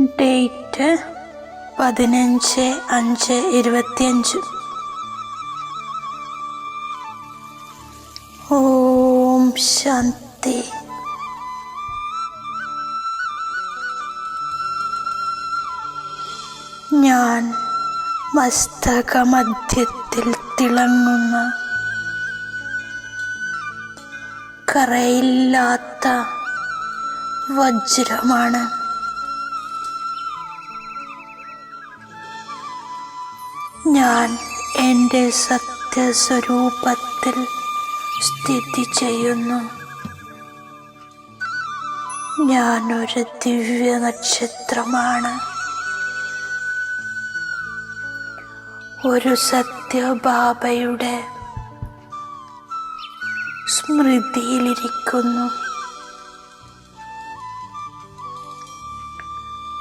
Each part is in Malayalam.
ഡേറ്റ് പതിനഞ്ച് അഞ്ച് ഇരുപത്തിയഞ്ച്. ഓം ശാന്തി. ഞാൻ മസ്തകമധ്യത്തിൽ തിളങ്ങുന്ന കറയില്ലാത്ത വജ്രമാണ്. ഞാൻ എന്റെ സത്യസ്വരൂപത്തിൽ സ്ഥിതി ചെയ്യുന്നു. ഞാനൊരു ദിവ്യ നക്ഷത്രമാണ്. ഒരു സത്യബാബയുടെ സ്മൃതിയിലിരിക്കുന്നു.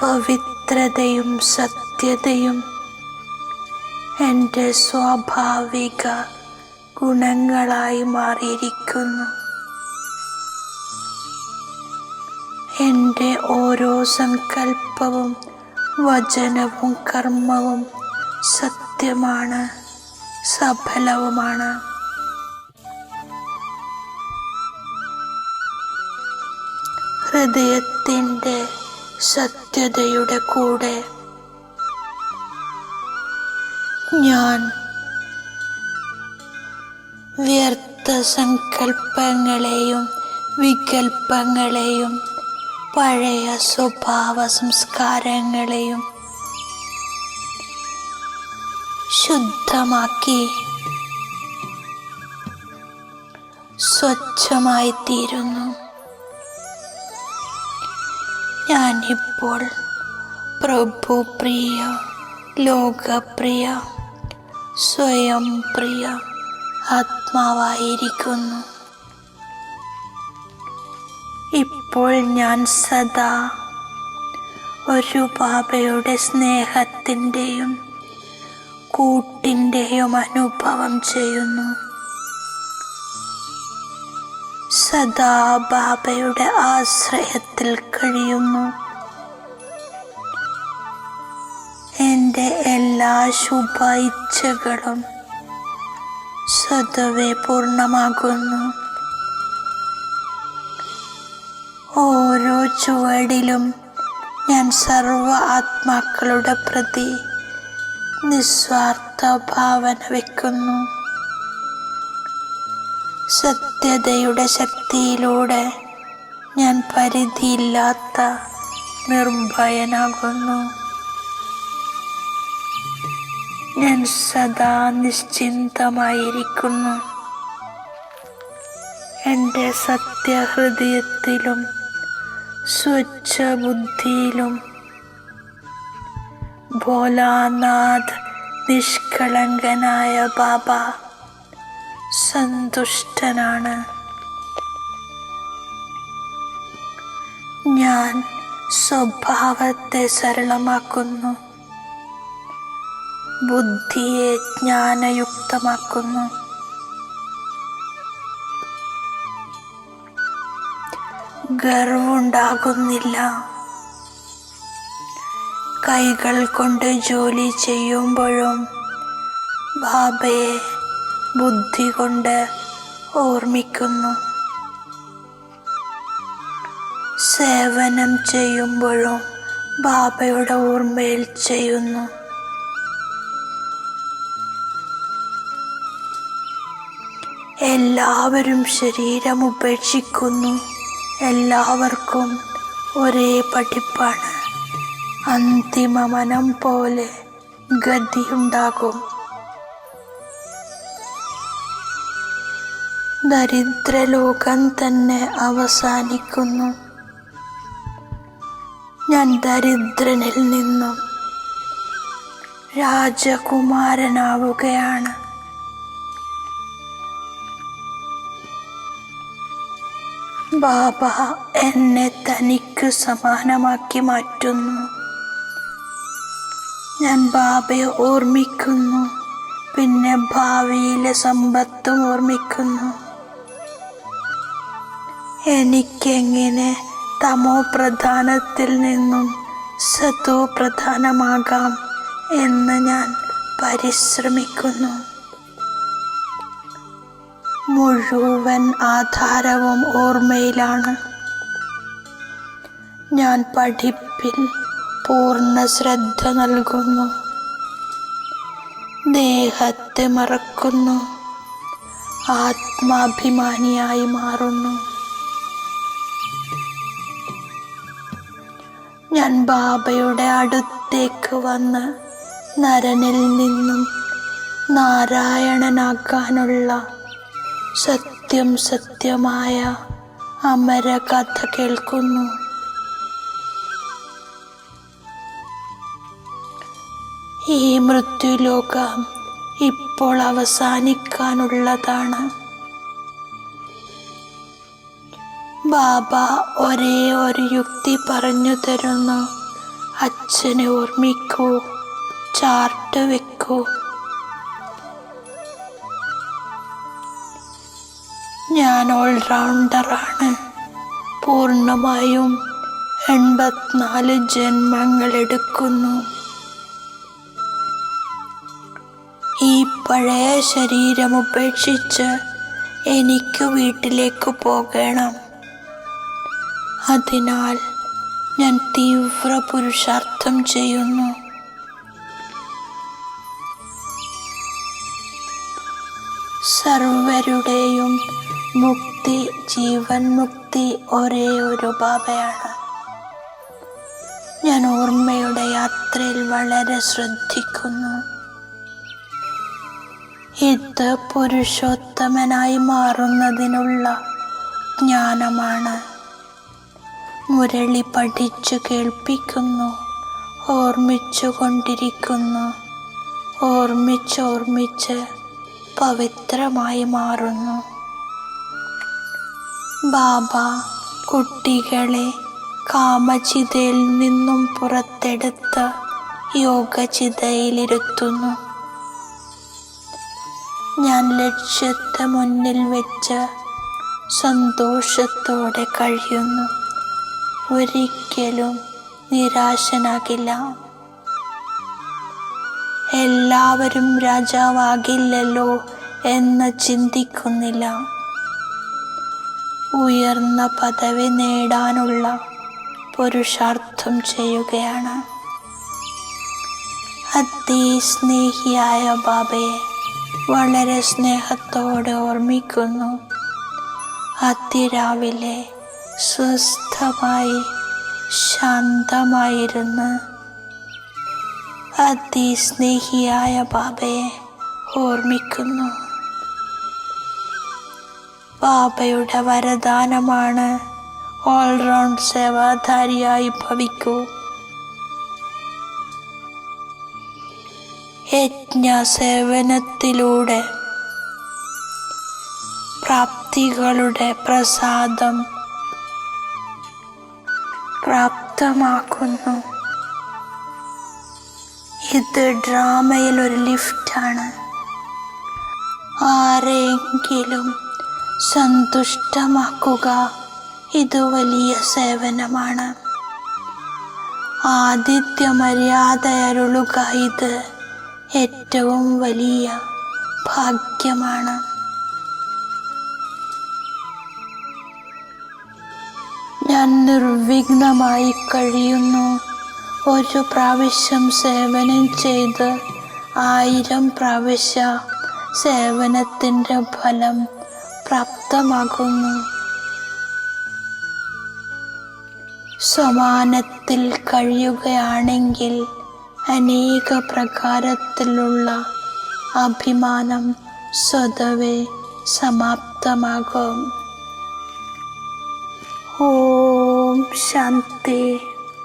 പവിത്രതയും സത്യതയും എന്റെ സ്വാഭാവിക ഗുണങ്ങളായി മാറിയിരിക്കുന്നു. എന്റെ ഓരോ സങ്കല്പവും വചനവും കർമ്മവും സത്യമാണ് സഫലവുമാണ്. ഹൃദയത്തിന്റെ സത്യതയുടെ കൂടെ ഞാൻ വ്യർത്ഥ സങ്കല്പങ്ങളെയും വികൽപ്പങ്ങളെയും പഴയ സ്വഭാവ സംസ്കാരങ്ങളെയും ശുദ്ധമാക്കി സ്വച്ഛമായി തീരുന്നു ഞാനിപ്പോൾ പ്രഭുപ്രിയ ലോകപ്രിയ സ്വയം പ്രിയ ആത്മാവായിരിക്കുന്നു. ഇപ്പോൾ ഞാൻ സദാ ഒരു ബാബയുടെ സ്നേഹത്തിന്റെയും കൂട്ടിന്റെയും അനുഭവം ചെയ്യുന്നു. സദാ ബാബയുടെ ആശ്രയത്തിൽ കഴിയുന്നു. എന്റെ എല്ലാ ശുഭ ഇച്ഛകളും സ്വതവേ പൂർണമാകുന്നു. ഓരോ ചുവടിലും ഞാൻ സർവ ആത്മാക്കളുടെ പ്രതി നിസ്വാർത്ഥ ഭാവന വയ്ക്കുന്നു സത്യതയുടെ ശക്തിയിലൂടെ ഞാൻ പരിധിയില്ലാത്ത നിർഭയനാകുന്നു. ഞാൻ സദാ നിശ്ചിന്തമായിരിക്കുന്നു. എന്റെ സത്യഹൃദയത്തിലും സ്വച്ഛ ബുദ്ധിയിലും ഭോലാനാഥ് നിഷ്കളങ്കനായ ബാബ സന്തുഷ്ടനാണ്. ഞാൻ സ്വഭാവത്തെ സരളമാക്കുന്നു. ബുദ്ധിയെ ജ്ഞാനയുക്തമാക്കുന്നു. ഗർവുണ്ടാകുന്നില്ല. കൈകൾ കൊണ്ട് ജോലി ചെയ്യുമ്പോഴും ബാബയെ ബുദ്ധി കൊണ്ട് ഓർമ്മിക്കുന്നു. സേവനം ചെയ്യുമ്പോഴും ബാബയുടെ ഓർമ്മയിൽ ചെയ്യുന്നു. എല്ലാവരും ശരീരം ഉപേക്ഷിക്കുന്നു. എല്ലാവർക്കും ഒരേ പഠിപ്പാണ്. അന്തിമ മനം പോലെ ഗതിയുണ്ടാകും. ദരിദ്രലോകം തന്നെ അവസാനിക്കുന്നു. ഞാൻ ദരിദ്രനിൽ നിന്നും രാജകുമാരനാവുകയാണ്. ബാബ എന്നെ തനിക്ക് സമാനമാക്കി മാറ്റുന്നു. ഞാൻ ബാബയെ ഓർമ്മിക്കുന്നു. പിന്നെ ഭാവിയിലെ സമ്പത്തും ഓർമ്മിക്കുന്നു. എനിക്കെങ്ങനെ തമോ പ്രധാനത്തിൽ നിന്നും സതോ പ്രധാനമാകാം എന്ന് ഞാൻ പരിശ്രമിക്കുന്നു. മുഴുവൻ ആധാരവും ഓർമ്മയിലാണ്. ഞാൻ പഠിപ്പിൽ പൂർണ ശ്രദ്ധ നൽകുന്നു. ദേഹത്തെ മറക്കുന്നു. ആത്മാഭിമാനിയായി മാറുന്നു. ഞാൻ ബാബയുടെ അടുത്തേക്ക് വന്ന് നരനിൽ നിന്നും നാരായണനാക്കാനുള്ള സത്യം സത്യമായ അമര കഥ കേൾക്കുന്നു. ഈ മൃത്യുലോകം ഇപ്പോൾ അവസാനിക്കാനുള്ളതാണ്. ബാബ ഒരേ ഒരു യുക്തി പറഞ്ഞു തരുന്നു. അച്ഛനെ ഓർമ്മിക്കൂ ചാർട്ട് വെക്കൂ ഞാൻ ഓൾറൗണ്ടറാണ് പൂർണമായും എൺപത്തിനാല് ജന്മങ്ങൾ എടുക്കുന്നു. ഈ പഴയ ശരീരം ഉപേക്ഷിച്ച് എനിക്ക് വീട്ടിലേക്ക് പോകണം. അതിനാൽ ഞാൻ തീവ്ര പുരുഷാർത്ഥം ചെയ്യുന്നു. സർവരുടെയും മുക്തി ജീവൻ മുക്തി ഒരേ ഒരു ബാബയാണ് ഞാൻ ഓർമ്മയുടെ യാത്രയിൽ വളരെ ശ്രദ്ധിക്കുന്നു. ഇത് പുരുഷോത്തമനായി മാറുന്നതിനുള്ള ജ്ഞാനമാണ്. മുരളി പഠിച്ചു കേൾപ്പിക്കുന്നു ഓർമ്മിച്ചു കൊണ്ടിരിക്കുന്നു ഓർമ്മിച്ചോർമ്മിച്ച് പവിത്രമായി മാറുന്നു. ബാബ കുട്ടികളെ കാമചിതയിൽ നിന്നും പുറത്തെടുത്ത് യോഗചിതയിലിരുത്തുന്നു. ഞാൻ ലക്ഷ്യത്തെ മുന്നിൽ വെച്ച് സന്തോഷത്തോടെ കഴിയുന്നു. ഒരിക്കലും നിരാശനാകില്ല. എല്ലാവരും രാജാവാകില്ലല്ലോ എന്ന് ചിന്തിക്കുന്നില്ല. ഉയർന്ന പദവി നേടാനുള്ള പുരുഷാർത്ഥം ചെയ്യുകയാണ്. അതിസ്നേഹിയായ ബാബയെ വളരെ സ്നേഹത്തോടെ ഓർമ്മിക്കുന്നു. അതിരാവിലെ സ്വസ്ഥമായി ശാന്തമായിരുന്ന് അതിസ്നേഹിയായ ബാബയെ ഓർമ്മിക്കുന്നു. ബാബയുടെ വരദാനമാണ്. ഓൾറൗണ്ട് സേവാധാരിയായി ഭവിക്കൂ. യജ്ഞ സേവനത്തിലൂടെ പ്രാപ്തികളുടെ പ്രസാദം പ്രാപ്തമാക്കുന്നു. ഇത് ഡ്രാമയിൽ ഒരു ലിഫ്റ്റാണ്. ആരെങ്കിലും സന്തുഷ്ടമാക്കുക. ഇത് വലിയ സേവനമാണ്. ആദിത്യ മര്യാദയരുളുക ഇത് ഏറ്റവും വലിയ ഭാഗ്യമാണ്. ഞാൻ നിർവിഘ്നമായി കഴിയുന്നു. ഒരു പ്രാവശ്യം സേവനം ചെയ്ത് ആയിരം പ്രാവശ്യ സേവനത്തിന്റെ ഫലം പ്രാപ്തമാകുന്നു. സമാനത്തിൽ കഴിയുകയാണെങ്കിൽ അനേക പ്രകാരത്തിലുള്ള അഭിമാനം സ്വതവേ സമാപ്തമാകും. ഓം ശാന്തി.